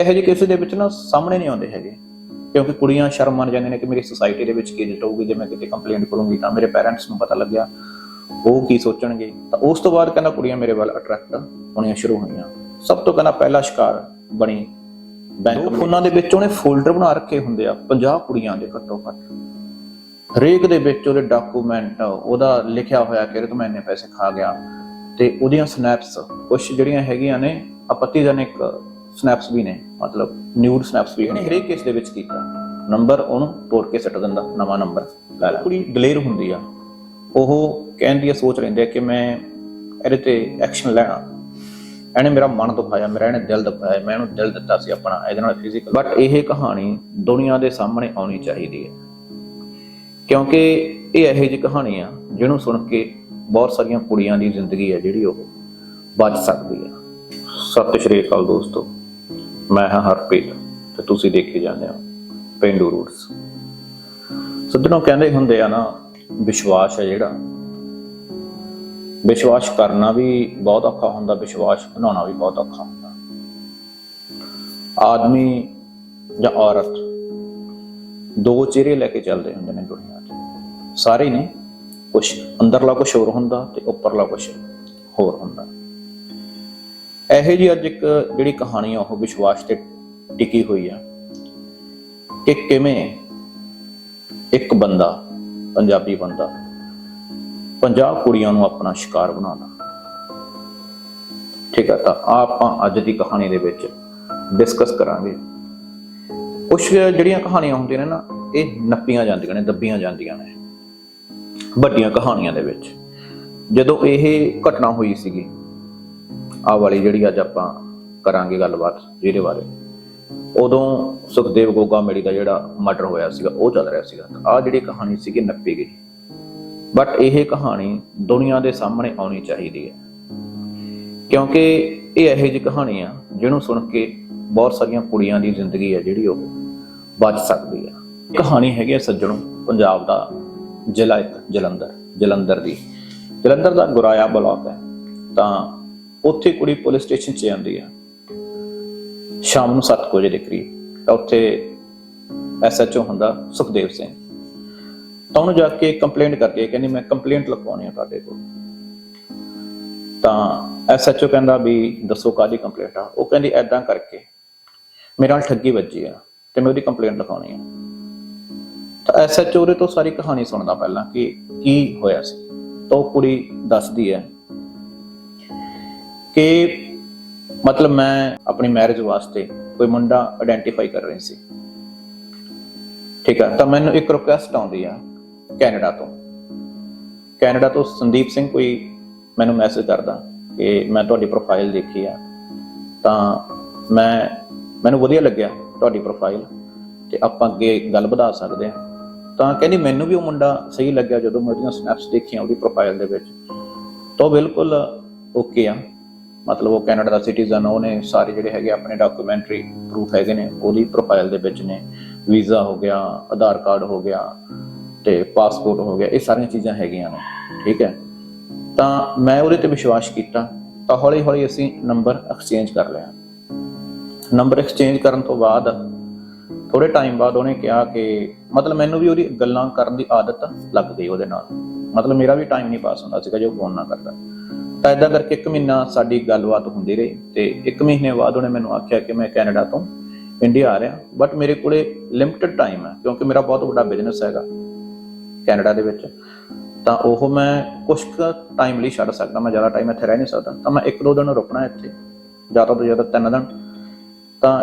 ਇਹੋ ਜਿਹੇ ਕਿਸੇ ਦੇ ਵਿੱਚ ਨਾ ਸਾਹਮਣੇ ਨਹੀਂ ਆਉਂਦੇ ਹੈਗੇ। ਕਿਉਂਕਿ ਕੁੜੀਆਂ ਸ਼ਰਮ ਮੰਨ ਜਾਂਦੀਆਂ ਨੇ ਕਿ ਮੇਰੀ ਸੁਸਾਇਟੀ ਦੇ ਵਿੱਚ ਕੀ ਇੱਜ਼ਤ ਹੋਊਗੀ ਜੇ ਮੈਂ ਕਿਤੇ ਕੰਪਲੇਂਟ ਕਰੂੰਗੀ ਤਾਂ ਮੇਰੇ ਪੈਰੈਂਟਸ ਨੂੰ ਪਤਾ ਲੱਗਿਆ। ਉਹ ਕੀ ਸੋਚਣਗੇ? ਤਾਂ ਉਸ ਤੋਂ ਬਾਅਦ ਕਹਿੰਦਾ ਕੁੜੀਆਂ ਮੇਰੇ ਵੱਲ ਅਟਰੈਕਟ ਹੋਣੀਆਂ ਸ਼ੁਰੂ ਹੋਈਆਂ। ਸਭ ਤੋਂ ਕਹਿੰਦਾ ਪਹਿਲਾ ਸ਼ਿਕਾਰ ਬਣੀ ਬੈਂਕ ਫੋਨਾਂ ਦੇ ਵਿੱਚ ਉਹਨੇ ਫੋਲਡਰ ਬਣਾ ਰੱਖੇ ਹੁੰਦੇ ਆ 50 ਕੁੜੀਆਂ ਦੇ ਘੱਟੋ ਘੱਟ। ਹਰੇਕ ਦੇ ਵਿੱਚ ਉਹਦੇ ਡਾਕੂਮੈਂਟ ਉਹਦਾ ਲਿਖਿਆ ਹੋਇਆ ਕਿ ਇਹਦੇ ਤੋਂ ਮੈਂ ਇੰਨੇ ਪੈਸੇ ਖਾ ਗਿਆ। ਤੇ ਉਹਦੀਆਂ ਸਨੈਪਸ ਕੁਝ ਜਿਹੜੀਆਂ ਹੈਗੀਆਂ ਨੇ ਆਪੱਤੀਜਨਕ ਸਨੈਪਸ ਵੀ ਨੇ, ਮਤਲਬ ਨਿਊਡ ਸਨੈਪਸ ਵੀ ਨੇ, ਹਰੇਕ ਕੇਸ ਦੇ ਵਿੱਚ ਕੀਤਾ। ਨੰਬਰ ਉਹਨੂੰ ਤੋੜ ਕੇ ਸੱਟ ਦਿੰਦਾ, ਨਵਾਂ ਨੰਬਰ ਲੈ ਲੈ ਕੁੜੀ ਦਲੇਰ ਹੁੰਦੀ ਆ। ਉਹ ਕਹਿੰਦੀ ਆ ਸੋਚ ਲੈਂਦੀ ਆ ਕਿ ਮੈਂ ਇਹਦੇ ਤੇ ਐਕਸ਼ਨ ਲੈਣਾ। ਇਹਨੇ ਮੇਰਾ ਮਨ ਦੁਖਾਇਆ, ਮੇਰਾ ਇਹਨੇ ਦਿਲ ਦੁਖਾਇਆ, ਮੈਂ ਇਹਨੂੰ ਦਿਲ ਦਿੱਤਾ ਸੀ ਆਪਣਾ, ਇਹਦੇ ਨਾਲ ਫਿਜ਼ੀਕਲ ਬਟ ਇਹ ਕਹਾਣੀ ਦੁਨੀਆ ਦੇ ਸਾਹਮਣੇ ਆਉਣੀ ਚਾਹੀਦੀ ਹੈ। ਕਿਉਂਕਿ ਇਹ ਇਹੋ ਜਿਹੀ ਕਹਾਣੀ ਆ, ਜਿਹਨੂੰ ਸੁਣ ਕੇ ਬਹੁਤ ਸਾਰੀਆਂ ਕੁੜੀਆਂ ਦੀ ਜ਼ਿੰਦਗੀ ਹੈ ਜਿਹੜੀ ਉਹ ਬਚ ਸਕਦੀ ਹੈ ਸਤਿ ਸ਼੍ਰੀ ਅਕਾਲ ਦੋਸਤੋ। ਮੈਂ ਹਾਂ ਹਰਪ੍ਰੀਤ ਤੇ ਤੁਸੀਂ ਦੇਖੇ ਜਾਂਦੇ ਹੋ ਪਿੰਡੂ ਰੂਟਸ। ਸੱਜਣੋਂ ਕਹਿੰਦੇ ਹੁੰਦੇ ਆ ਨਾ, ਵਿਸ਼ਵਾਸ ਹੈ ਜਿਹੜਾ। ਵਿਸ਼ਵਾਸ ਕਰਨਾ ਵੀ ਬਹੁਤ ਔਖਾ ਹੁੰਦਾ, ਵਿਸ਼ਵਾਸ ਬਣਾਉਣਾ ਵੀ ਬਹੁਤ ਔਖਾ ਹੁੰਦਾ। ਆਦਮੀ ਜਾਂ ਔਰਤ ਦੋ ਚਿਹਰੇ ਲੈ ਕੇ ਚੱਲਦੇ ਹੁੰਦੇ ਨੇ ਦੁਨੀਆ 'ਚ ਸਾਰੇ ਨੇ ਕੁਝ ਅੰਦਰਲਾ ਕੁਝ ਹੋਰ ਹੁੰਦਾ ਤੇ ਉੱਪਰਲਾ ਕੁਝ ਹੋਰ ਹੁੰਦਾ। ਇਹੋ ਜੀ ਅੱਜ ਇੱਕ ਜਿਹੜੀ ਕਹਾਣੀ ਆ, ਉਹ ਵਿਸ਼ਵਾਸ ਤੇ ਟਿਕੀ ਹੋਈ ਆ ਕਿ ਕਿਵੇਂ ਇੱਕ ਬੰਦਾ, ਪੰਜਾਬੀ ਬੰਦਾ 50 ਕੁੜੀਆਂ ਨੂੰ ਆਪਣਾ ਸ਼ਿਕਾਰ ਬਣਾਉਣਾ ਠੀਕ ਹੈ ਤਾਂ ਆਹ ਆਪਾਂ ਅੱਜ ਦੀ ਕਹਾਣੀ ਦੇ ਵਿੱਚ ਡਿਸਕਸ ਕਰਾਂਗੇ। ਕੁਝ ਜਿਹੜੀਆਂ ਕਹਾਣੀਆਂ ਹੁੰਦੀਆਂ ਨੇ ਨਾ, ਇਹ ਨੱਪੀਆਂ ਜਾਂਦੀਆਂ ਨੇ, ਦੱਬੀਆਂ ਜਾਂਦੀਆਂ ਨੇ। ਵੱਡੀਆਂ ਕਹਾਣੀਆਂ ਦੇ ਵਿੱਚ। ਜਦੋਂ ਇਹ ਘਟਨਾ ਹੋਈ ਸੀਗੀ ਆਹ ਵਾਲੀ ਜਿਹੜੀ ਅੱਜ ਆਪਾਂ ਕਰਾਂਗੇ ਗੱਲਬਾਤ ਜਿਹਦੇ ਬਾਰੇ। ਉਦੋਂ ਸੁਖਦੇਵ ਗੋਗਾ ਮੇੜੀ ਦਾ ਜਿਹੜਾ ਮਰਡਰ ਹੋਇਆ ਸੀਗਾ, ਉਹ ਚੱਲ ਰਿਹਾ ਸੀਗਾ। ਆਹ ਜਿਹੜੀ ਕਹਾਣੀ ਸੀਗੀ, ਨੱਪੀ ਗਈ। ਬਟ ਇਹ ਕਹਾਣੀ ਦੁਨੀਆ ਦੇ ਸਾਹਮਣੇ ਆਉਣੀ ਚਾਹੀਦੀ ਹੈ। ਕਿਉਂਕਿ ਇਹ ਇਹੋ ਜਿਹੀ ਕਹਾਣੀ ਆ, ਜਿਹਨੂੰ ਸੁਣ ਕੇ ਬਹੁਤ ਸਾਰੀਆਂ ਕੁੜੀਆਂ ਦੀ ਜ਼ਿੰਦਗੀ ਹੈ ਜਿਹੜੀ ਉਹ ਬਚ ਸਕਦੀ ਹੈ ਕਹਾਣੀ ਹੈਗੀ ਹੈ ਸੱਜਣੋ, ਪੰਜਾਬ ਦਾ ਜ਼ਿਲ੍ਹਾ ਇੱਕ, ਜਲੰਧਰ। ਜਲੰਧਰ ਦੀ। ਜਲੰਧਰ ਦਾ ਗੁਰਾਇਆ ਬਲਾਕ ਹੈ। ਤਾਂ ਉੱਥੇ ਕੁੜੀ ਪੁਲਿਸ ਸਟੇਸ਼ਨ 'ਚ ਜਾਂਦੀ ਆ। ਸ਼ਾਮ ਨੂੰ 7 ਵਜੇ ਦੇ ਕਰੀਬ ਤਾਂ ਉੱਥੇ ਐਸਐਚਓ ਹੁੰਦਾ, ਸੁਖਦੇਵ ਸਿੰਘ। ਤਾਂ ਉਹਨੂੰ ਜਾ ਕੇ ਕੰਪਲੇਂਟ ਕਰਕੇ ਕਹਿੰਦੀ, ਮੈਂ ਕੰਪਲੇਂਟ ਲਿਖਵਾਉਣੀ ਆ ਤੁਹਾਡੇ ਕੋਲ। ਤਾਂ ਐਸਐਚਓ ਕਹਿੰਦਾ ਵੀ, ਦੱਸੋ ਕਾਦੀ ਕੰਪਲੇਂਟ ਆ? ਉਹ ਕਹਿੰਦੀ ਐਦਾਂ ਕਰਕੇ, ਮੇਰੇ ਨਾਲ ਠੱਗੀ ਵੱਜੀ ਆ ਤੇ ਮੈਂ ਉਹਦੀ ਕੰਪਲੇਂਟ ਲਿਖਾਉਣੀ ਆ। ਤਾਂ ਐਸਐਚਓ ਦੇ ਤੋਂ ਸਾਰੀ ਕਹਾਣੀ ਸੁਣਦਾ ਪਹਿਲਾਂ ਕਿ ਕੀ ਹੋਇਆ ਸੀ। ਤਾਂ ਉਹ ਕੁੜੀ ਦੱਸਦੀ ਹੈ ਕਿ ਮਤਲਬ ਮੈਂ ਆਪਣੀ ਮੈਰਿਜ ਵਾਸਤੇ ਕੋਈ ਮੁੰਡਾ ਆਇਡੈਂਟੀਫਾਈ ਕਰ ਰਹੀ ਸੀ। ਠੀਕ ਆ, ਤਾਂ ਮੈਨੂੰ ਇੱਕ ਰਿਕੁਐਸਟ ਆਉਂਦੀ ਆ ਕੈਨੇਡਾ ਤੋਂ। ਕੈਨੇਡਾ ਤੋਂ ਸੰਦੀਪ ਸਿੰਘ ਕੋਈ ਮੈਨੂੰ ਮੈਸੇਜ ਕਰਦਾ ਕਿ ਮੈਂ ਤੁਹਾਡੀ ਪ੍ਰੋਫਾਈਲ ਦੇਖੀ ਆ। ਤਾਂ ਮੈਂ, ਮੈਨੂੰ ਵਧੀਆ ਲੱਗਿਆ ਤੁਹਾਡੀ ਪ੍ਰੋਫਾਈਲ ਤੇ ਆਪਾਂ ਅੱਗੇ ਗੱਲ ਵਧਾ ਸਕਦੇ ਆ। ਤਾਂ ਕਹਿੰਦੀ ਮੈਨੂੰ ਵੀ ਉਹ ਮੁੰਡਾ ਸਹੀ ਲੱਗਿਆ ਜਦੋਂ ਮੈਂ ਉਹਦੀਆਂ ਸਨੈਪਸ ਦੇਖੀਆਂ ਉਹਦੀ ਪ੍ਰੋਫਾਈਲ ਦੇ ਵਿੱਚ। ਤਾਂ ਉਹ ਬਿਲਕੁਲ ਓਕੇ ਆ। ਮਤਲਬ ਉਹ ਕੈਨੇਡਾ ਦਾ ਸਿਟੀਜ਼ਨ ਉਹਨੇ ਸਾਰੇ ਜਿਹੜੇ ਹੈਗੇ ਆਪਣੇ ਡਾਕੂਮੈਂਟਰੀ ਪ੍ਰੂਫ ਹੈਗੇ ਨੇ, ਉਹਦੀ ਪ੍ਰੋਫਾਈਲ ਦੇ ਵਿੱਚ ਨੇ। ਵੀਜ਼ਾ ਹੋ ਗਿਆ ਆਧਾਰ ਕਾਰਡ ਹੋ ਗਿਆ ਤੇ ਪਾਸਪੋਰਟ ਹੋ ਗਿਆ, ਇਹ ਸਾਰੀਆਂ ਚੀਜ਼ਾਂ ਹੈਗੀਆਂ ਨੇ, ਠੀਕ ਹੈ। ਤਾਂ ਮੈਂ ਉਹਦੇ ਤੇ ਵਿਸ਼ਵਾਸ ਕੀਤਾ, ਤਾਂ ਹੌਲੀ ਹੌਲੀ ਅਸੀਂ ਨੰਬਰ ਐਕਸਚੇਂਜ ਕਰ ਲਿਆ। ਨੰਬਰ ਐਕਸਚੇਂਜ ਕਰਨ ਤੋਂ ਬਾਅਦ ਥੋੜੇ ਟਾਈਮ ਬਾਅਦ ਉਹਨੇ ਕਿਹਾ ਕਿ ਮਤਲਬ ਮੈਨੂੰ ਵੀ ਉਹਦੀ ਗੱਲਾਂ ਕਰਨ ਦੀ ਆਦਤ ਲੱਗ ਗਈ ਉਹਦੇ ਨਾਲ। ਮਤਲਬ ਮੇਰਾ ਵੀ ਟਾਈਮ ਨਹੀਂ ਪਾਸ ਹੁੰਦਾ ਸੀਗਾ ਜੋ ਫੋਨ ਨਾ ਕਰਦਾ। ਤਾਂ ਇਦਾਂ ਕਰਕੇ ਇੱਕ ਮਹੀਨਾ ਸਾਡੀ ਗੱਲਬਾਤ ਹੁੰਦੀ ਰਹੀ ਤੇ ਇੱਕ ਮਹੀਨੇ ਬਾਅਦ ਉਹਨੇ ਮੈਨੂੰ ਆਖਿਆ ਕਿ ਮੈਂ ਕੈਨੇਡਾ ਤੋਂ ਇੰਡੀਆ ਆ ਰਿਹਾ। ਬਟ ਮੇਰੇ ਕੋਲੇ ਲਿਮਟਿਡ ਟਾਈਮ ਹੈ, ਕਿਉਂਕਿ ਮੇਰਾ ਬਹੁਤ ਵੱਡਾ ਬਿਜ਼ਨਸ ਹੈਗਾ ਕੈਨੇਡਾ ਦੇ ਵਿੱਚ। ਤਾਂ ਉਹ ਮੈਂ ਕੁਝ ਕੁ ਟਾਈਮ ਲਈ ਛੱਡ ਸਕਦਾ, ਮੈਂ ਜ਼ਿਆਦਾ ਟਾਈਮ ਇੱਥੇ ਰਹਿ ਨਹੀਂ ਸਕਦਾ। ਤਾਂ ਮੈਂ ਇੱਕ ਦੋ ਦਿਨ ਰੁਕਣਾ ਇੱਥੇ, ਜ਼ਿਆਦਾ ਤੋਂ ਜ਼ਿਆਦਾ ਤਿੰਨ ਦਿਨ। ਤਾਂ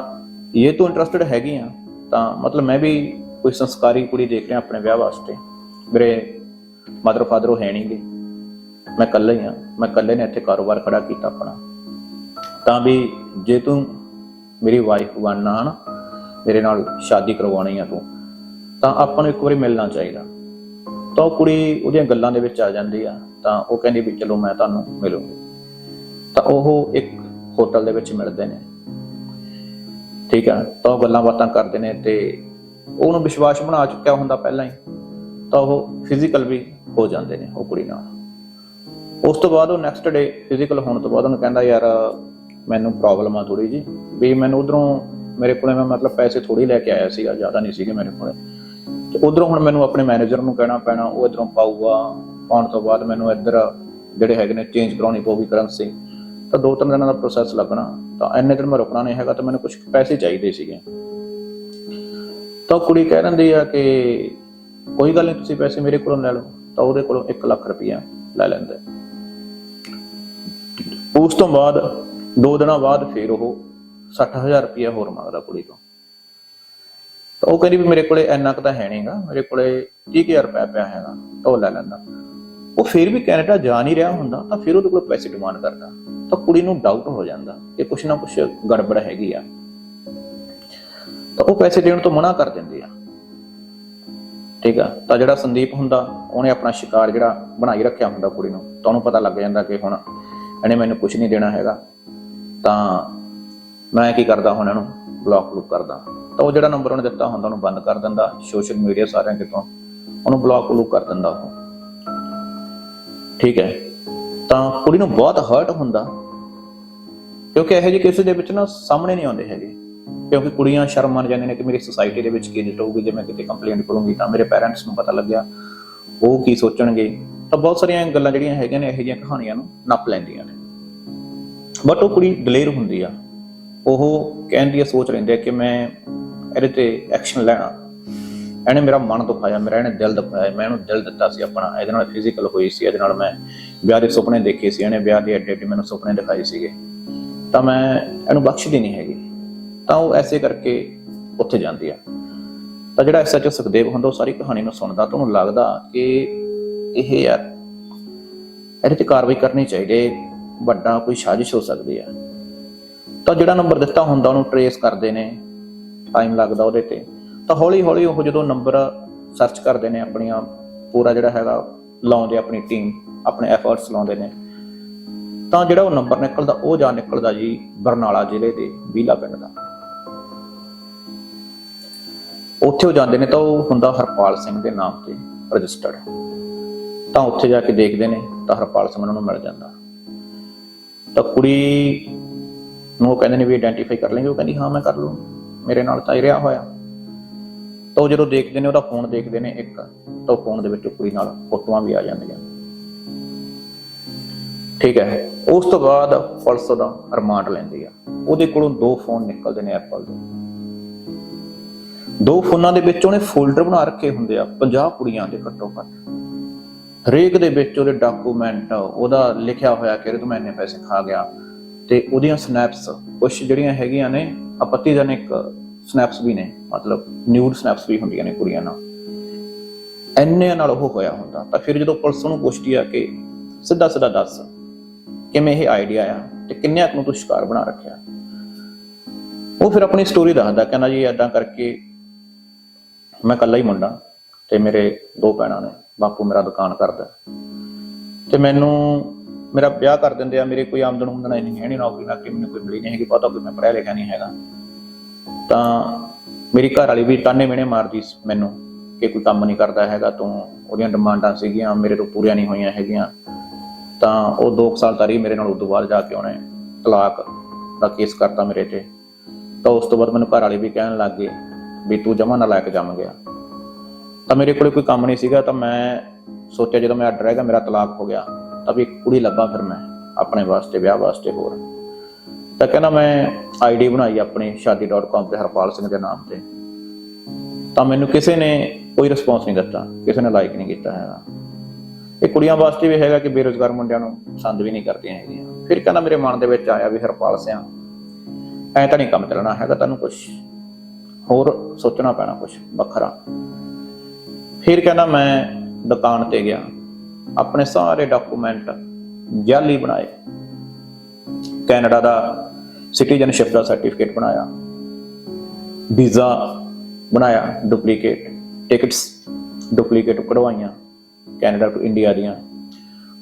ਇਹ ਤੋਂ ਇੰਟਰਸਟਿਡ ਹੈਗੀ ਆ, ਤਾਂ ਮਤਲਬ ਮੈਂ ਵੀ ਕੋਈ ਸੰਸਕਾਰੀ ਕੁੜੀ ਦੇਖ ਰਿਹਾ ਆਪਣੇ ਵਿਆਹ ਵਾਸਤੇ। ਮੇਰੇ ਮਦਰ ਫਾਦਰ ਉਹ ਹੈ ਨਹੀਂਗੇ ਮੈਂ ਇਕੱਲਾ ਹੀ ਆ ਮੈਂ ਇਕੱਲੇ ਨੇ ਇੱਥੇ ਕਾਰੋਬਾਰ ਖੜਾ ਕੀਤਾ ਆਪਣਾ। ਤਾਂ ਵੀ ਜੇ ਤੂੰ ਮੇਰੀ ਵਾਈਫ ਬਣਨਾ ਹਨ, ਮੇਰੇ ਨਾਲ ਸ਼ਾਦੀ ਕਰਵਾਉਣੀ ਆ ਤੂੰ, ਤਾਂ ਆਪਾਂ ਨੂੰ ਇੱਕ ਵਾਰੀ ਮਿਲਣਾ ਚਾਹੀਦਾ। ਤਾਂ ਉਹ ਕੁੜੀ ਉਹਦੀਆਂ ਗੱਲਾਂ ਦੇ ਵਿੱਚ ਆ ਜਾਂਦੀ ਆ, ਤਾਂ ਉਹ ਕਹਿੰਦੀ ਵੀ ਚਲੋ ਮੈਂ ਤੁਹਾਨੂੰ ਮਿਲੂੰਗੀ। ਤਾਂ ਉਹ ਇੱਕ ਹੋਟਲ ਦੇ ਵਿੱਚ ਮਿਲਦੇ ਨੇ। ਠੀਕ ਆ, ਤਾਂ ਉਹ ਗੱਲਾਂ ਬਾਤਾਂ ਕਰਦੇ ਨੇ ਤੇ ਉਹਨੂੰ ਵਿਸ਼ਵਾਸ ਬਣਾ ਚੁੱਕਿਆ ਹੁੰਦਾ ਪਹਿਲਾਂ ਹੀ। ਤਾਂ ਉਹ ਫਿਜ਼ੀਕਲ ਵੀ ਹੋ ਜਾਂਦੇ ਨੇ, ਉਹ ਕੁੜੀ ਨਾਲ। ਉਸ ਤੋਂ ਬਾਅਦ ਉਹ ਨੈਕਸਟ ਡੇ ਫਿਜ਼ੀਕਲ ਹੋਣ ਤੋਂ ਬਾਅਦ ਉਹਨੂੰ ਕਹਿੰਦਾ, ਯਾਰ, ਮੈਨੂੰ ਪ੍ਰੋਬਲਮ ਆ ਥੋੜੀ ਜੀ ਵੀ ਮੈਨੂੰ ਉਧਰੋਂ ਮੇਰੇ ਕੋਲੇ ਮੈਂ ਮਤਲਬ ਪੈਸੇ ਥੋੜੀ ਲੈ ਕੇ ਆਇਆ ਸੀਗਾ, ਜ਼ਿਆਦਾ ਨਹੀਂ ਸੀਗੇ ਮੇਰੇ ਕੋਲੇ। ਤੇ ਉਧਰੋਂ ਹੁਣ ਮੈਨੂੰ ਆਪਣੇ ਮੈਨੇਜਰ ਨੂੰ ਕਹਿਣਾ ਪੈਣਾ, ਉਹ ਇਧਰੋਂ ਪਾਊਗਾ। ਪਾਉਣ ਤੋਂ ਬਾਅਦ ਮੈਨੂੰ ਇੱਧਰ ਜਿਹੜੇ ਹੈਗੇ ਨੇ ਚੇਂਜ ਕਰਾਉਣੀ ਪਊਗੀ ਕਰੰਸੀ ਤਾਂ ਦੋ ਤਿੰਨ ਦਿਨਾਂ ਦਾ ਪ੍ਰੋਸੈਸ ਲੱਗਣਾ। ਤਾਂ ਇੰਨੇ ਦਿਨ ਮੈਂ ਰੁਕਣਾ ਨਹੀਂ ਹੈਗਾ, ਤਾਂ ਮੈਨੂੰ ਕੁਝ ਪੈਸੇ ਚਾਹੀਦੇ ਸੀਗੇ। ਤਾਂ ਕੁੜੀ ਕਹਿ ਦਿੰਦੀ ਆ ਕਿ, ਕੋਈ ਗੱਲ ਨਹੀਂ, ਤੁਸੀਂ ਪੈਸੇ ਮੇਰੇ ਕੋਲੋਂ ਲੈ ਲਓ। ਤਾਂ ਉਹਦੇ ਕੋਲੋਂ 1 ਲੱਖ ਰੁਪਈਆ ਲੈ ਲੈਂਦਾ। ਉਸ ਤੋਂ ਬਾਅਦ ਦੋ ਦਿਨਾਂ ਬਾਅਦ ਫਿਰ ਉਹ 60000 ਰੁਪਇਆ ਹੋਰ ਮੰਗਦਾ ਕੁੜੀ ਤੋਂ। ਤਾਂ ਉਹ ਕਹਿੰਦੀ ਵੀ ਮੇਰੇ ਕੋਲੇ ਇੰਨਾ ਕੁ ਤਾਂ ਹੈ ਨਹੀਂਗਾ ਮੇਰੇ ਕੋਲੇ 30000 ਰੁਪਇਆ ਪਿਆ ਹੈਗਾ, ਤਾਂ ਉਹ ਲੈ ਲੈਂਦਾ। ਉਹ ਫਿਰ ਵੀ ਕੈਨੇਡਾ ਜਾ ਨਹੀਂ ਰਿਹਾ ਹੁੰਦਾ, ਤਾਂ ਫਿਰ ਉਹਦੇ ਕੋਲ ਪੈਸੇ ਡਿਮਾਂਡ ਕਰਦਾ। ਤਾਂ ਕੁੜੀ ਨੂੰ ਡਾਊਟ ਹੋ ਜਾਂਦਾ ਕਿ ਕੁਛ ਨਾ ਕੁਛ ਗੜਬੜ ਹੈਗੀ ਆ। ਤਾਂ ਉਹ ਪੈਸੇ ਦੇਣ ਤੋਂ ਮਨਾ ਕਰ ਦਿੰਦੀ ਆ। ਠੀਕ ਆ? ਤਾਂ ਜਿਹੜਾ ਸੰਦੀਪ ਹੁੰਦਾ, ਉਹਨੇ ਆਪਣਾ ਸ਼ਿਕਾਰ ਜਿਹੜਾ ਬਣਾਈ ਰੱਖਿਆ ਹੁੰਦਾ ਕੁੜੀ ਨੂੰ, ਤਾਂ ਉਹਨੂੰ ਪਤਾ ਲੱਗ ਜਾਂਦਾ ਕਿ ਹੁਣ ਇਹਨੇ ਮੈਨੂੰ ਕੁਝ ਨਹੀਂ ਦੇਣਾ ਹੈਗਾ। ਤਾਂ ਮੈਂ ਕੀ ਕਰਦਾ ਹੁਣ ਇਹਨੂੰ ਬਲੌਕ ਬਲੂਕ ਕਰਦਾ। ਤਾਂ ਉਹ ਜਿਹੜਾ ਨੰਬਰ ਉਹਨੇ ਦਿੱਤਾ ਹੁੰਦਾ, ਉਹਨੂੰ ਬੰਦ ਕਰ ਦਿੰਦਾ। ਸੋਸ਼ਲ ਮੀਡੀਆ ਸਾਰਿਆਂ ਕਿਤੋਂ। ਉਹਨੂੰ ਬਲੌਕ ਬਲੂਕ ਕਰ ਦਿੰਦਾ ਉਹ। ਠੀਕ ਹੈ। ਤਾਂ ਕੁੜੀ ਨੂੰ ਬਹੁਤ ਹਰਟ ਹੁੰਦਾ। ਕਿਉਂਕਿ ਇਹੋ ਜਿਹੇ ਕੇਸ ਦੇ ਵਿੱਚ ਨਾ ਸਾਹਮਣੇ ਨਹੀਂ ਆਉਂਦੇ ਹੈਗੇ। ਕਿਉਂਕਿ ਕੁੜੀਆਂ ਸ਼ਰਮ ਮੰਨ ਜਾਂਦੀਆਂ ਨੇ ਕਿ ਮੇਰੀ ਸੋਸਾਇਟੀ ਦੇ ਵਿੱਚ ਕੀ ਹੋਊਗੀ, ਜੇ ਮੈਂ ਕਿਤੇ ਕੰਪਲੇਂਟ ਕਰੂੰਗੀ ਤਾਂ ਮੇਰੇ ਪੇਰੈਂਟਸ ਨੂੰ ਪਤਾ ਲੱਗਿਆ। ਉਹ ਕੀ ਸੋਚਣਗੇ? ਤਾਂ ਬਹੁਤ ਸਾਰੀਆਂ ਗੱਲਾਂ ਜਿਹੜੀਆਂ ਹੈਗੀਆਂ ਨੇ, ਇਹੋ ਜਿਹੀਆਂ ਕਹਾਣੀਆਂ ਨੂੰ ਨੱਪ ਲੈਂਦੀਆਂ ਨੇ। ਬਟ ਉਹ ਕੁੜੀ ਦਲੇਰ ਹੁੰਦੀ ਆ। ਉਹ ਕਹਿੰਦੀ ਆ ਸੋਚ ਰਹਿੰਦੀ ਆ ਕਿ ਮੈਂ ਇਹਦੇ ਤੇ ਐਕਸ਼ਨ ਲੈਣਾ। ਇਹਨੇ ਮੇਰਾ ਮਨ ਦੁਖਾਇਆ, ਮੇਰਾ ਇਹਨੇ ਦਿਲ ਦੁਖਾਇਆ। ਮੈਂ ਇਹਨੂੰ ਦਿਲ ਦਿੱਤਾ ਸੀ ਆਪਣਾ। ਇਹਦੇ ਨਾਲ ਫਿਜ਼ੀਕਲ ਹੋਈ ਸੀ, ਇਹਦੇ ਨਾਲ ਮੈਂ ਵਿਆਹ ਦੇ ਸੁਪਨੇ ਦੇਖੇ ਸੀ। ਇਹਨੇ ਵਿਆਹ ਦੇ ਐਡੇ ਐਡੇ ਮੈਨੂੰ ਸੁਪਨੇ ਦਿਖਾਏ ਸੀਗੇ। ਤਾਂ ਮੈਂ ਇਹਨੂੰ ਬਖਸ਼ਦੀ ਨਹੀਂ ਹੈਗੀ। ਤਾਂ ਉਹ ਐਸੇ ਕਰਕੇ ਉੱਥੇ ਜਾਂਦੀ ਆ। ਤਾਂ ਜਿਹੜਾ ਐਸਐਚਓ ਸੁਖਦੇਵ ਹੁੰਦਾ, ਉਹ ਸਾਰੀ ਕਹਾਣੀ ਨੂੰ ਸੁਣਦਾ ਤਾਂ ਉਹਨੂੰ ਲੱਗਦਾ ਕਿ ਇਹ ਯਾਰ ਇਹਦੇ ਤੇ ਕਾਰਵਾਈ ਕਰਨੀ ਚਾਹੀਦੀ ਹੈ, ਵੱਡਾ ਕੋਈ ਸਾਜ਼ਿਸ਼ ਹੋ ਸਕਦੀ ਹੈ ਤਾਂ ਜਿਹੜਾ ਨੰਬਰ ਦਿੱਤਾ ਹੁੰਦਾ, ਉਹਨੂੰ ਟਰੇਸ ਕਰਦੇ ਨੇ ਟਾਈਮ ਲੱਗਦਾ ਉਹਦੇ ਤੇ। ਤਾਂ ਹੌਲੀ ਹੌਲੀ ਉਹ ਜਦੋਂ ਨੰਬਰ ਸਰਚ ਕਰਦੇ ਨੇ, ਆਪਣੀਆਂ ਪੂਰਾ ਜਿਹੜਾ ਹੈਗਾ, ਲਾਉਂਦੇ ਆਪਣੀ ਟੀਮ ਆਪਣੇ ਐਫਰਟਸ ਲਾਉਂਦੇ ਨੇ। ਤਾਂ ਜਿਹੜਾ ਉਹ ਨੰਬਰ ਨਿਕਲਦਾ, ਉਹ ਜਾ ਨਿਕਲਦਾ ਜੀ ਬਰਨਾਲਾ ਜ਼ਿਲ੍ਹੇ ਦੇ ਬੀਲਾ ਪਿੰਡ ਦਾ। ਉੱਥੇ ਉਹ ਜਾਂਦੇ ਨੇ ਤਾਂ ਉਹ ਹੁੰਦਾ ਹਰਪਾਲ ਸਿੰਘ ਦੇ ਨਾਮ ਤੇ ਰਜਿਸਟਰਡ ਤਾਂ ਉੱਥੇ ਜਾ ਕੇ ਦੇਖਦੇ ਨੇ, ਤਾਂ ਹਰਪਾਲ ਸਿੰਘ ਉਹਨਾਂ ਨੂੰ ਮਿਲ ਜਾਂਦਾ। ਤਾਂ ਕੁੜੀ ਨੂੰ ਉਹ ਕਹਿੰਦੇ ਨੇ ਵੀ ਆਇਡੈਂਟੀਫਾਈ ਕਰ ਲੈਂਗੇ ਉਹ ਕਹਿੰਦੀ, ਹਾਂ, ਮੈਂ ਕਰ ਲੂੰ। ਮੇਰੇ ਨਾਲ ਤਾਂ ਇਹ ਰਿਹਾ ਹੋਇਆ। ਤਾਂ ਉਹ ਜਦੋਂ ਦੇਖਦੇ ਨੇ, ਉਹਦਾ ਫੋਨ ਦੇਖਦੇ ਨੇ ਇੱਕ, ਤਾਂ ਫੋਨ ਦੇ ਵਿੱਚ ਕੁੜੀ ਨਾਲ ਫੋਟੋਆਂ ਵੀ ਆ ਜਾਂਦੀਆਂ। ਠੀਕ ਹੈ, ਉਸ ਤੋਂ ਬਾਅਦ ਪੁਲਿਸ ਦਾ ਰਿਮਾਂਡ ਲੈਂਦੀ ਆ। ਉਹਦੇ ਕੋਲੋਂ ਦੋ ਫੋਨ ਨਿਕਲਦੇ ਨੇ ਐਪਲ ਦੇ। ਦੋ ਫੋਨਾਂ ਦੇ ਵਿੱਚ ਉਹਨੇ ਫੋਲਡਰ ਬਣਾ ਰੱਖੇ ਹੁੰਦੇ ਆ 50 ਕੁੜੀਆਂ ਦੇ ਘੱਟੋ ਘੱਟ। ਹਰੇਕ ਦੇ ਵਿੱਚ ਉਹਦੇ ਡਾਕੂਮੈਂਟ ਉਹਦਾ ਲਿਖਿਆ ਹੋਇਆ ਕਿ ਇਹਦੇ ਤੋਂ ਮੈਂ ਇੰਨੇ ਪੈਸੇ ਖਾ ਗਿਆ। ਤੇ ਉਹਦੀਆਂ ਸਨੈਪਸ ਕੁਝ ਜਿਹੜੀਆਂ ਹੈਗੀਆਂ ਨੇ ਆਪੱਤੀਜਨਕ ਸਨੈਪਸ ਵੀ ਨੇ, ਮਤਲਬ ਨਿਊਡ ਸਨੈਪਸ ਵੀ ਹੁੰਦੀਆਂ ਨੇ ਕੁੜੀਆਂ ਨਾਲ। ਇੰਨੇ ਨਾਲ ਉਹ ਹੋਇਆ ਹੁੰਦਾ। ਤਾਂ ਫਿਰ ਜਦੋਂ ਪੁਲਿਸ ਨੂੰ ਪੁੱਛਦੀ ਆ ਕਿ ਸਿੱਧਾ ਸਿੱਧਾ ਦੱਸ, ਕਿਵੇਂ ਇਹ ਆਈਡੀਆ ਆ ਤੇ ਕਿੰਨੇ ਆਪ ਨੂੰ ਤੂੰ ਸ਼ਿਕਾਰ ਬਣਾ ਰੱਖਿਆ? ਉਹ ਫਿਰ ਆਪਣੀ ਸਟੋਰੀ ਦੱਸਦਾ, ਕਹਿੰਦਾ ਜੀ ਐਦਾਂ ਕਰਕੇ ਮੈਂ ਇਕੱਲਾ ਹੀ ਮੁੰਡਾ ਤੇ ਮੇਰੇ ਦੋ ਭੈਣਾਂ ਨੇ। ਬਾਪੂ ਮੇਰਾ ਦੁਕਾਨ ਕਰਦਾ। ਤੇ ਮੈਨੂੰ, ਮੇਰਾ ਵਿਆਹ ਕਰ ਦਿੰਦੇ ਆ, ਮੇਰੇ ਕੋਈ ਆਮਦਨ ਹੁੰਦਣਾ ਨਹੀਂ ਹੈ ਨਹੀਂ ਨੌਕਰੀ ਨਾ ਕਿ ਮੈਨੂੰ ਕੋਈ ਮਿਲੀ ਨਹੀਂ ਹੈਗੀ ਪਤਾ ਕਿ ਮੈਂ ਪੜ੍ਹਿਆ ਲਿਖਿਆ ਨਹੀਂ ਹੈਗਾ। ਤਾਂ ਮੇਰੀ ਘਰ ਵਾਲੀ ਵੀ ਤਾਨੇ ਮਿਹਣੇ ਮਾਰਦੀ ਸੀ ਮੈਨੂੰ ਕਿ ਕੋਈ ਕੰਮ ਨਹੀਂ ਕਰਦਾ ਹੈਗਾ, ਤੂੰ ਉਹਦੀਆਂ ਡਿਮਾਂਡਾਂ ਸੀਗੀਆਂ, ਮੇਰੇ ਤੋਂ ਪੂਰੀਆਂ ਨਹੀਂ ਹੋਈਆਂ ਹੈਗੀਆਂ। ਤਾਂ ਉਹ 2 ਸਾਲ ਤਾਰੀ ਮੇਰੇ ਨਾਲ, ਉਦੋਂ ਬਾਅਦ ਜਾ ਕੇ ਉਹਨੇ ਤਲਾਕ ਦਾ ਕੇਸ ਕਰਤਾ ਮੇਰੇ ਤੇ। ਤਾਂ ਉਸ ਤੋਂ ਬਾਅਦ ਮੈਨੂੰ ਘਰ ਵਾਲੀ ਵੀ ਕਹਿਣ ਲੱਗ ਗਏ ਵੀ ਤੂੰ ਜਮਾ ਨਾ ਲੈ ਕੇ ਜੰਮ ਗਿਆ। ਤਾਂ ਮੇਰੇ ਕੋਲੇ ਕੋਈ ਕੰਮ ਨਹੀਂ ਸੀਗਾ ਤਾਂ ਮੈਂ ਸੋਚਿਆ ਜਦੋਂ ਮੈਂ ਆਰਡਰ ਹੈਗਾ ਮੇਰਾ ਤਲਾਕ ਹੋ ਗਿਆ, ਤਾਂ ਵੀ ਇੱਕ ਕੁੜੀ ਲੱਭਾਂ ਫਿਰ ਮੈਂ, ਆਪਣੇ ਵਾਸਤੇ, ਵਿਆਹ ਵਾਸਤੇ ਹੋਰ। ਤਾਂ ਕਹਿੰਦਾ ਮੈਂ ਆਈਡੀ ਬਣਾਈ ਆਪਣੀ shaadi.com ਤੇ, ਹਰਪਾਲ ਸਿੰਘ ਦੇ ਨਾਮ ਤੇ। ਤਾਂ ਮੈਨੂੰ ਕਿਸੇ ਨੇ ਕੋਈ ਰਿਸਪੌਂਸ ਨਹੀਂ ਦਿੱਤਾ, ਕਿਸੇ ਨੇ ਲਾਈਕ ਨਹੀਂ ਕੀਤਾ ਹੈਗਾ। ਇਹ ਕੁੜੀਆਂ ਵਾਸਤੇ ਵੀ ਹੈਗਾ ਕਿ ਬੇਰੋਜ਼ਗਾਰ ਮੁੰਡਿਆਂ ਨੂੰ ਪਸੰਦ ਵੀ ਨਹੀਂ ਕਰਦੀਆਂ ਹੈਗੀਆਂ। ਫਿਰ ਕਹਿੰਦਾ ਮੇਰੇ ਮਨ ਦੇ ਵਿੱਚ ਆਇਆ ਵੀ ਹਰਪਾਲ ਸਿੰਘ ਐ ਤਾਂ ਨਹੀਂ ਕੰਮ ਚੱਲਣਾ ਹੈਗਾ ਤੈਨੂੰ ਕੁਝ ਹੋਰ ਸੋਚਣਾ ਪੈਣਾ ਕੁਝ ਵੱਖਰਾ। ਫਿਰ ਕਹਿੰਦਾ ਮੈਂ ਦੁਕਾਨ ਤੇ ਗਿਆ। ਆਪਣੇ ਸਾਰੇ ਡਾਕੂਮੈਂਟ ਜਾਲੀ ਬਣਾਏ। ਕੈਨੇਡਾ ਦਾ ਸਿਟੀਜ਼ਨਸ਼ਿਪ ਦਾ ਸਰਟੀਫਿਕੇਟ ਬਣਾਇਆ। ਵੀਜ਼ਾ ਬਣਾਇਆ ਡੁਪਲੀਕੇਟ ਟਿਕਟਸ ਡੁਪਲੀਕੇਟ ਕਢਵਾਈਆਂ। ਕੈਨੇਡਾ ਟੂ ਇੰਡੀਆ ਦੀਆਂ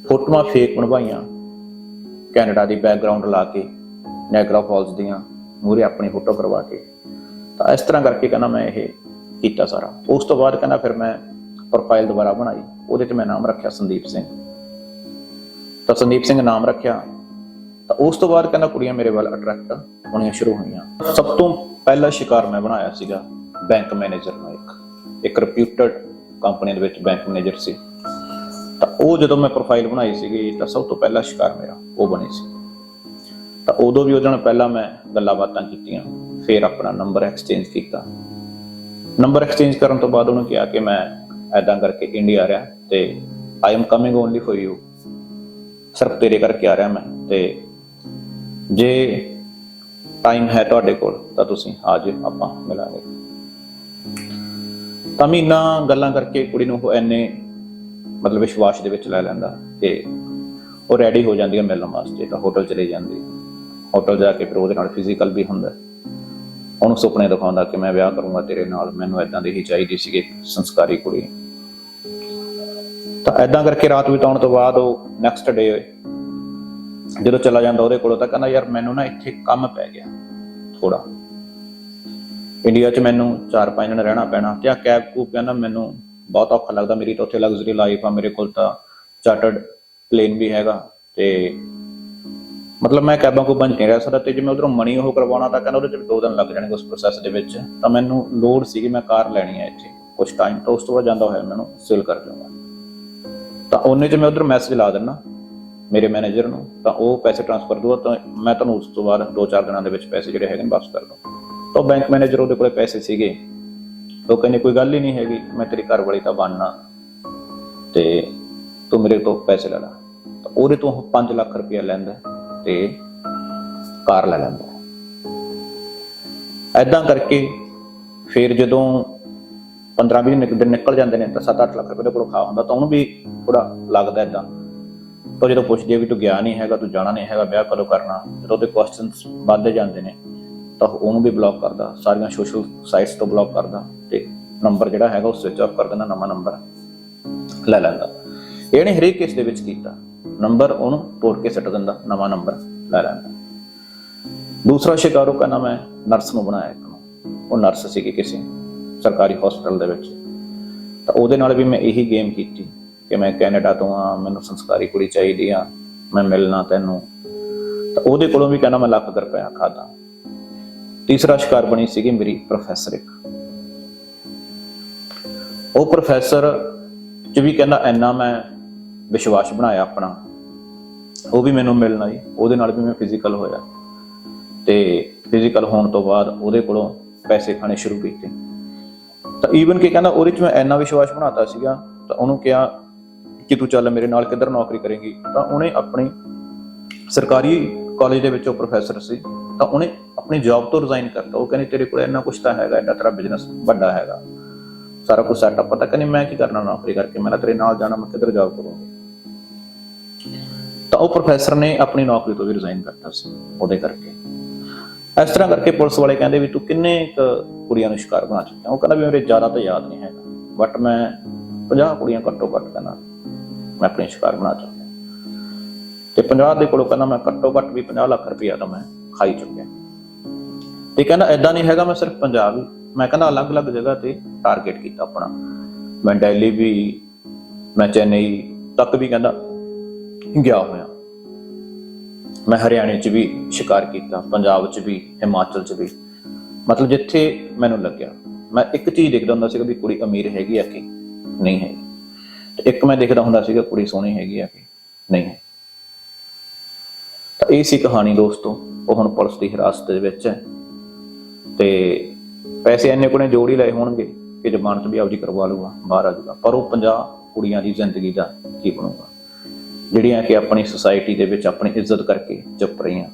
ਫੋਟੋਆਂ ਫੇਕ ਬਣਵਾਈਆਂ। ਕੈਨੇਡਾ ਦੀ ਬੈਕਗ੍ਰਾਉਂਡ ਲਾ ਕੇ ਨੈਗਰਾ ਫਾਲਸ ਦੀਆਂ ਮੂਰੇ ਆਪਣੀ ਫੋਟੋ ਕਰਵਾ ਕੇ। ਤਾਂ ਇਸ ਤਰ੍ਹਾਂ ਕਰਕੇ ਕਹਿੰਦਾ ਮੈਂ ਇਹ ਕੀਤਾ ਸਾਰਾ। ਉਸ ਤੋਂ ਬਾਅਦ ਕਹਿੰਦਾ ਫਿਰ ਮੈਂ ਪ੍ਰੋਫਾਈਲ ਦੁਬਾਰਾ ਬਣਾਈ, ਉਹਦੇ 'ਚ ਮੈਂ ਨਾਮ ਰੱਖਿਆ ਸੰਦੀਪ ਸਿੰਘ। ਤਾਂ ਸੰਦੀਪ ਸਿੰਘ ਨਾਮ ਰੱਖਿਆ, ਤਾਂ ਉਸ ਤੋਂ ਬਾਅਦ ਕਹਿੰਦਾ ਕੁੜੀਆਂ ਮੇਰੇ ਵੱਲ ਅਟਰੈਕਟ ਹੋਣੀਆਂ ਸ਼ੁਰੂ ਹੋਈਆਂ ਸਭ ਤੋਂ ਪਹਿਲਾ ਸ਼ਿਕਾਰ ਮੈਂ ਬਣਾਇਆ ਸੀਗਾ ਬੈਂਕ ਮੈਨੇਜਰ ਨੂੰ ਇੱਕ ਇੱਕ ਰਿਪਿਊਟਡ ਕੰਪਨੀ ਦੇ ਵਿੱਚ ਬੈਂਕ ਮੈਨੇਜਰ ਸੀ। ਤਾਂ ਉਹ ਜਦੋਂ ਮੈਂ ਪ੍ਰੋਫਾਈਲ ਬਣਾਈ ਸੀਗੀ, ਤਾਂ ਸਭ ਤੋਂ ਪਹਿਲਾ ਸ਼ਿਕਾਰ ਮੇਰਾ ਉਹ ਬਣੀ ਸੀ। ਤਾਂ ਉਦੋਂ ਵੀ ਉਹਦੇ ਨਾਲ ਪਹਿਲਾਂ ਮੈਂ ਗੱਲਾਂ ਬਾਤਾਂ ਕੀਤੀਆਂ, ਫਿਰ ਆਪਣਾ ਨੰਬਰ ਐਕਸਚੇਂਜ ਕੀਤਾ। ਨੰਬਰ ਐਕਸਚੇਂਜ ਕਰਨ ਤੋਂ ਬਾਅਦ ਉਹਨੂੰ ਕਿਹਾ ਕਿ ਮੈਂ ਐਦਾਂ ਕਰਕੇ ਇੰਡੀਆ ਆ ਰਿਹਾ ਤੇ I am coming only for you ਸਿਰਫ ਤੇਰੇ ਕਰਕੇ ਆ ਰਿਹਾ ਮੈਂ ਤੇ ਜੇ ਟਾਈਮ ਹੈ ਤੁਹਾਡੇ ਕੋਲ, ਤਾਂ ਤੁਸੀਂ ਆ ਜਾਓ ਆਪਾਂ ਮਿਲਾਂਗੇ। ਤਾਂ ਮਹੀਨਾ ਗੱਲਾਂ ਕਰਕੇ ਕੁੜੀ ਨੂੰ ਉਹ ਐਨੇ ਮਤਲਬ ਵਿਸ਼ਵਾਸ ਦੇ ਵਿੱਚ ਲੈ ਲੈਂਦਾ ਕਿ ਉਹ ਰੈਡੀ ਹੋ ਜਾਂਦੀ ਹੈ ਮਿਲਣ ਵਾਸਤੇ, ਤਾਂ ਹੋਟਲ ਚਲੇ ਜਾਂਦੀ। ਹੋਟਲ ਜਾ ਕੇ ਫਿਰ ਉਹਦੇ ਨਾਲ ਫਿਜ਼ੀਕਲ ਵੀ ਹੁੰਦਾ। ਉਹਨੂੰ ਸੁਪਨੇ ਦਿਖਾਉਂਦਾ ਕਿ ਮੈਂ ਵਿਆਹ ਕਰੂੰਗਾ ਤੇਰੇ ਨਾਲ, ਮੈਨੂੰ ਐਦਾਂ ਦੀ ਹੀ ਚਾਹੀਦੀ ਸੀਗੀ ਸੰਸਕਾਰੀ ਕੁੜੀ। ਤਾਂ ਐਦਾਂ ਕਰਕੇ ਰਾਤ ਬਿਤਾਉਣ ਤੋਂ ਬਾਅਦ ਉਹ ਨੈਕਸਟ ਡੇ ਜਦੋਂ ਚਲਾ ਜਾਂਦਾ ਉਹਦੇ ਕੋਲੋਂ ਤਾਂ ਕਹਿੰਦਾ, ਯਾਰ ਮੈਨੂੰ ਨਾ ਇੱਥੇ ਕੰਮ ਪੈ ਗਿਆ ਥੋੜਾ ਇੰਡੀਆ 'ਚ ਮੈਨੂੰ 4-5 ਦਿਨ ਰਹਿਣਾ ਪੈਣਾ ਤੇ ਆ ਕੈਬ ਕੂਬ ਕਹਿੰਦਾ, ਮੈਨੂੰ ਬਹੁਤ ਔਖਾ ਲੱਗਦਾ, ਮੇਰੀ ਤਾਂ ਉੱਥੇ ਲਗਜ਼ਰੀ ਲਾਈਫ ਆ, ਮੇਰੇ ਕੋਲ ਤਾਂ ਚਾਰਟਰਡ ਪਲੇਨ ਵੀ ਹੈਗਾ ਤੇ ਮਤਲਬ ਮੈਂ ਕੈਬਾਂ ਕੋ ਬੰਝ ਨਹੀਂ ਰਹਿ ਸਕਦਾ ਤੇ ਜੇ ਮੈਂ ਉਧਰੋਂ ਮਣੀ ਉਹ ਕਰਵਾਉਣਾ ਤਾਂ ਕਹਿੰਦਾ ਉਹਦੇ ਚ ਦੋ ਦਿਨ ਲੱਗ ਜਾਣਗੇ ਉਸ ਪ੍ਰੋਸੈਸ ਦੇ ਵਿੱਚ। ਤਾਂ ਮੈਨੂੰ ਲੋੜ ਸੀਗੀ ਮੈਂ ਕਾਰ ਲੈਣੀ ਹੈ ਇੱਥੇ ਕੁਝ ਟਾਈਮ ਤੋਂ ਉਸ ਤੋਂ ਬਾਅਦ ਜਾਂਦਾ ਹੋਇਆ ਮੈਨੂੰ ਸੇਲ ਕਰ ਦੂੰਗਾ ਤਾਂ ਉਹਨੇ ਚ ਮੈਂ ਉਧਰ ਮੈਸੇਜ ਲਾ ਦਿੰਦਾ ਮੇਰੇ ਮੈਨੇਜਰ ਨੂੰ, ਤਾਂ ਉਹ ਪੈਸੇ ਟ੍ਰਾਂਸਫਰ ਦੂਗਾ, ਤਾਂ ਮੈਂ ਤੁਹਾਨੂੰ ਉਸ ਤੋਂ ਬਾਅਦ 2-4 ਦਿਨਾਂ ਦੇ ਵਿੱਚ ਪੈਸੇ ਜਿਹੜੇ ਹੈਗੇ ਨੇ ਵਾਪਸ ਕਰ ਦੂੰ ਤਾਂ ਬੈਂਕ ਮੈਨੇਜਰ ਉਹਦੇ ਕੋਲੇ ਪੈਸੇ ਸੀਗੇ। ਉਹ ਕਹਿੰਦੇ, ਕੋਈ ਗੱਲ ਹੀ ਨਹੀਂ ਹੈਗੀ, ਮੈਂ ਤੇਰੀ ਘਰ ਵਾਲੀ ਤਾਂ ਬਣਨਾ। ਤੇ ਤੂੰ ਮੇਰੇ ਤੋਂ ਪੈਸੇ ਲੈ ਲੈ। ਤਾਂ ਉਹਦੇ ਤੋਂ ਉਹ 5 ਲੱਖ ਰੁਪਇਆ ਲੈਂਦਾ ਤੇ ਕਾਰ ਲੈ ਲੈਂਦਾ। ਐਦਾਂ ਕਰਕੇ ਫਿਰ ਜਦੋਂ 15-20 ਨਿਕ- ਦਿਨ ਨਿਕਲ ਜਾਂਦੇ ਨੇ ਤਾਂ 7-8 ਲੱਖ ਰੁਪਏ ਦੇ ਕੋਲ ਖਾ ਹੁੰਦਾ ਤਾਂ ਉਹਨੂੰ ਵੀ ਥੋੜਾ ਲੱਗਦਾ ਐਦਾਂ ਤਾਂ ਜਦੋਂ ਪੁੱਛਦੀ ਹੈ ਵੀ ਤੂੰ ਗਿਆ ਨਹੀਂ ਹੈਗਾ, ਤੂੰ ਜਾਣਾ ਨਹੀਂ ਹੈਗਾ, ਵਿਆਹ ਕਦੋਂ ਕਰਨਾ, ਜਦੋਂ ਉਹਦੇ ਕੁਐਸਚਨਸ ਵੱਧਦੇ ਜਾਂਦੇ ਨੇ, ਤਾਂ ਉਹਨੂੰ ਵੀ ਬਲੌਕ ਕਰਦਾ, ਸਾਰੀਆਂ ਸੋਸ਼ਲ ਸਾਈਟਸ ਤੋਂ ਬਲੌਕ ਕਰਦਾ ਤੇ ਨੰਬਰ ਜਿਹੜਾ ਹੈਗਾ ਉਹ ਸਵਿਚ ਆਫ ਕਰ ਦਿੰਦਾ, ਨਵਾਂ ਨੰਬਰ ਲੈ ਲੈਂਦਾ। ਇਹਨੇ ਹਰੇਕ ਕੇਸ ਦੇ ਵਿੱਚ ਕੀਤਾ। ਨੰਬਰ ਉਹਨੂੰ ਤੋੜ ਕੇ ਸੱਟ ਦਿੰਦਾ, ਨਵਾਂ ਨੰਬਰ ਲੈ ਲੈਂਦਾ। ਦੂਸਰਾ ਸ਼ਿਕਾਰ ਉਹ ਕਹਿੰਦਾ ਮੈਂ ਨਰਸ ਨੂੰ ਬਣਾਇਆ ਇੱਕ ਨੂੰ। ਉਹ ਨਰਸ ਸੀਗੀ ਕਿਸੇ। ਸਰਕਾਰੀ ਹਸਪੀਟਲ ਦੇ ਵਿੱਚ। ਤਾਂ ਉਹਦੇ ਨਾਲ ਵੀ ਮੈਂ ਇਹੀ ਗੇਮ ਕੀਤੀ ਕਿ ਮੈਂ ਕੈਨੇਡਾ ਤੋਂ ਆ ਮੈਨੂੰ ਸੰਸਕਾਰੀ ਕੁੜੀ ਚਾਹੀਦੀ ਆ, ਮੈਂ ਮਿਲਣਾ ਤੈਨੂੰ। ਤਾਂ ਉਹਦੇ ਕੋਲੋਂ ਵੀ ਕਹਿੰਦਾ ਮੈਂ ਲੱਖ ਕੁ ਰੁਪਇਆ ਖਾਦਾ ਤੀਸਰਾ ਸ਼ਿਕਾਰ ਬਣੀ ਸੀਗੀ ਮੇਰੀ ਪ੍ਰੋਫੈਸਰ ਇੱਕ। ਉਹ ਪ੍ਰੋਫੈਸਰ ਚ ਵੀ ਕਹਿੰਦਾ ਇੰਨਾ ਮੈਂ ਵਿਸ਼ਵਾਸ ਬਣਾਇਆ ਆਪਣਾ। ਉਹ ਵੀ ਮੈਨੂੰ ਮਿਲਣਾ ਜੀ ਉਹਦੇ ਨਾਲ ਵੀ ਮੈਂ ਫਿਜ਼ੀਕਲ ਹੋਇਆ। ਤੇ ਫਿਜ਼ੀਕਲ ਹੋਣ ਤੋਂ ਬਾਅਦ ਉਹਦੇ ਕੋਲੋਂ ਪੈਸੇ ਖਾਣੇ ਸ਼ੁਰੂ ਕੀਤੇ। ਈਵਨ ਕਿ ਕਹਿੰਦਾ ਉਹਦੇ ਚ ਮੈਂ ਇੰਨਾ ਵਿਸ਼ਵਾਸ ਬਣਾਤਾ ਸੀਗਾ, ਤਾਂ ਉਹਨੂੰ ਕਿਹਾ ਕਿ ਤੂੰ ਚੱਲ ਮੇਰੇ ਨਾਲ ਕਿੱਧਰ ਨੌਕਰੀ ਕਰੇਂਗੀ। ਤਾਂ ਉਹਨੇ ਆਪਣੀ ਸਰਕਾਰੀ ਕਾਲਜ ਦੇ ਵਿੱਚ ਉਹ ਪ੍ਰੋਫੈਸਰ ਸੀ, ਤਾਂ ਉਹਨੇ ਆਪਣੀ ਜੌਬ ਤੋਂ ਰਿਜ਼ਾਈਨ ਕਰਤਾ। ਉਹ ਕਹਿੰਦੀ, ਤੇਰੇ ਕੋਲ ਇੰਨਾ ਕੁਝ ਤਾਂ ਹੈਗਾ, ਇੰਨਾ ਤੇਰਾ ਬਿਜ਼ਨਸ ਵੱਡਾ ਹੈਗਾ। ਸਾਰਾ ਕੁਝ ਸੈਟਅਪ ਪਤਾ, ਕਹਿੰਦੀ, ਮੈਂ ਕੀ ਕਰਨਾ ਨੌਕਰੀ ਕਰਕੇ? ਮੈਂ ਨਾ ਤੇਰੇ ਨਾਲ ਜਾਣਾ, ਮੈਂ ਕਿੱਧਰ ਜੌਬ ਕਰੂੰਗਾ? ਤਾਂ ਉਹ ਪ੍ਰੋਫੈਸਰ ਨੇ ਆਪਣੀ ਨੌਕਰੀ ਤੋਂ ਵੀ ਰਿਜ਼ਾਈਨ ਕਰਤਾ ਸੀ, ਉਹਦੇ ਕਰਕੇ। ਇਸ ਤਰ੍ਹਾਂ ਕਰਕੇ ਪੁਲਿਸ ਵਾਲੇ ਕਹਿੰਦੇ ਵੀ ਤੂੰ ਕਿੰਨੇ ਕੁ ਕੁੜੀਆਂ ਨੂੰ ਸ਼ਿਕਾਰ ਬਣਾ ਚੁੱਕਿਆ। ਉਹ ਕਹਿੰਦਾ ਵੀ ਮੇਰੇ ਜ਼ਿਆਦਾ ਤਾਂ ਯਾਦ ਨਹੀਂ ਹੈਗਾ ਬਟ ਮੈਂ 50 ਕੁੜੀਆਂ ਘੱਟੋ ਘੱਟ ਕਹਿੰਦਾ ਮੈਂ ਆਪਣੇ ਸ਼ਿਕਾਰ ਬਣਾ ਚੁੱਕਿਆ। ਤੇ 50 ਦੇ ਕੋਲੋਂ ਕਹਿੰਦਾ ਮੈਂ ਘੱਟੋ ਘੱਟ ਵੀ 50 ਲੱਖ ਰੁਪਇਆ ਤਾਂ ਮੈਂ ਖਾਈ ਚੁੱਕਿਆ। ਤੇ ਕਹਿੰਦਾ ਐਦਾਂ ਨਹੀਂ ਹੈਗਾ, ਮੈਂ ਸਿਰਫ ਪੰਜਾਬ ਹੀ ਮੈਂ ਕਹਿੰਦਾ ਅਲੱਗ-ਅਲੱਗ ਜਗ੍ਹਾ ਤੇ ਟਾਰਗੇਟ ਕੀਤਾ ਆਪਣਾ। ਮੈਂ ਦਿੱਲੀ ਵੀ, ਮੈਂ ਚੇਨਈ ਤੱਕ ਵੀ ਕਹਿੰਦਾ ਗਿਆ ਹੋਇਆ। ਮੈਂ ਹਰਿਆਣੇ 'ਚ ਵੀ ਸ਼ਿਕਾਰ ਕੀਤਾ, ਪੰਜਾਬ 'ਚ ਵੀ, ਹਿਮਾਚਲ 'ਚ ਵੀ। ਮਤਲਬ ਜਿੱਥੇ ਮੈਨੂੰ ਲੱਗਿਆ, ਮੈਂ ਇੱਕ ਚੀਜ਼ ਦੇਖਦਾ ਹੁੰਦਾ ਸੀਗਾ ਵੀ ਕੁੜੀ ਅਮੀਰ ਹੈਗੀ ਆ ਕਿ ਨਹੀਂ ਹੈ ਤੇ ਇੱਕ ਮੈਂ ਦੇਖਦਾ ਹੁੰਦਾ ਸੀਗਾ ਕੁੜੀ ਸੋਹਣੀ ਹੈਗੀ ਆ ਕਿ ਨਹੀਂ ਹੈ ਤਾਂ ਇਹ ਸੀ ਕਹਾਣੀ ਦੋਸਤੋ, ਉਹ ਹੁਣ ਪੁਲਿਸ ਦੀ ਹਿਰਾਸਤ ਦੇ ਵਿੱਚ ਹੈ। ਤੇ ਪੈਸੇ ਇੰਨੇ ਕੋਨੇ ਜੋੜ ਹੀ ਲਏ ਹੋਣਗੇ ਕਿ ਜ਼ਮਾਨਤ ਵੀ ਆਪਦੀ ਕਰਵਾ ਲਊਗਾ ਬਾਹਰ ਆ ਜੂਗਾ ਪਰ ਉਹ 50 ਕੁੜੀਆਂ ਦੀ ਜ਼ਿੰਦਗੀ ਦਾ ਕੀ ਬਣੂਗਾ? ਜਿਹੜੀਆਂ ਕਿ ਆਪਣੀ ਸੁਸਾਇਟੀ ਦੇ ਵਿੱਚ ਆਪਣੀ ਇੱਜ਼ਤ ਕਰਕੇ ਚੁੱਪ ਰਹੀਆਂ।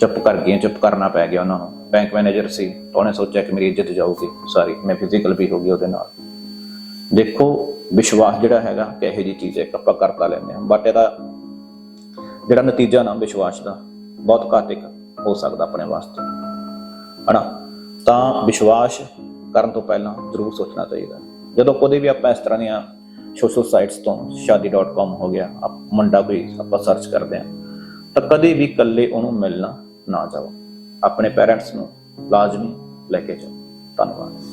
ਚੁੱਪ ਕਰ ਗਈਆਂ, ਚੁੱਪ ਕਰਨਾ ਪੈ ਗਿਆ ਉਹਨਾਂ ਨੂੰ। ਬੈਂਕ ਮੈਨੇਜਰ ਸੀ, ਤਾਂ ਉਹਨੇ ਸੋਚਿਆ ਕਿ ਮੇਰੀ ਇੱਜ਼ਤ ਜਾਊਗੀ ਸਾਰੀ ਮੈਂ ਫਿਜ਼ੀਕਲ ਵੀ ਹੋ ਗਈ ਉਹਦੇ ਨਾਲ। ਦੇਖੋ, ਵਿਸ਼ਵਾਸ ਜਿਹੜਾ ਹੈਗਾ ਕਿ ਇਹੋ ਜੀ ਚੀਜ਼ ਹੈ ਇੱਕ ਆਪਾਂ ਕਰਤਾ ਲੈਂਦੇ ਹਾਂ ਬਟ ਇਹਦਾ ਜਿਹੜਾ ਨਤੀਜਾ ਨਾ ਵਿਸ਼ਵਾਸ ਦਾ, ਬਹੁਤ ਘਾਤਕ ਹੋ ਸਕਦਾ ਆਪਣੇ ਵਾਸਤੇ। ਹਨਾ? ਤਾਂ ਵਿਸ਼ਵਾਸ ਕਰਨ ਤੋਂ ਪਹਿਲਾਂ ਜ਼ਰੂਰ ਸੋਚਣਾ ਚਾਹੀਦਾ। ਜਦੋਂ ਕਦੇ ਵੀ ਆਪਾਂ ਇਸ ਤਰ੍ਹਾਂ ਦੀਆਂ ਸੋਸ਼ਲ ਸਾਈਟਸ ਤੋਂ shaadi.com ਹੋ ਗਿਆ। ਆਪ ਮੁੰਡਾ ਕੋਈ ਆਪਾਂ ਸਰਚ ਕਰਦੇ ਹਾਂ। ਤਾਂ ਕਦੇ ਵੀ ਇਕੱਲੇ ਉਹਨੂੰ ਮਿਲਣਾ ਨਾ ਜਾਓ। ਆਪਣੇ ਪੇਰੈਂਟਸ ਨੂੰ ਲਾਜ਼ਮੀ ਲੈ ਕੇ ਜਾਓ। ਧੰਨਵਾਦ।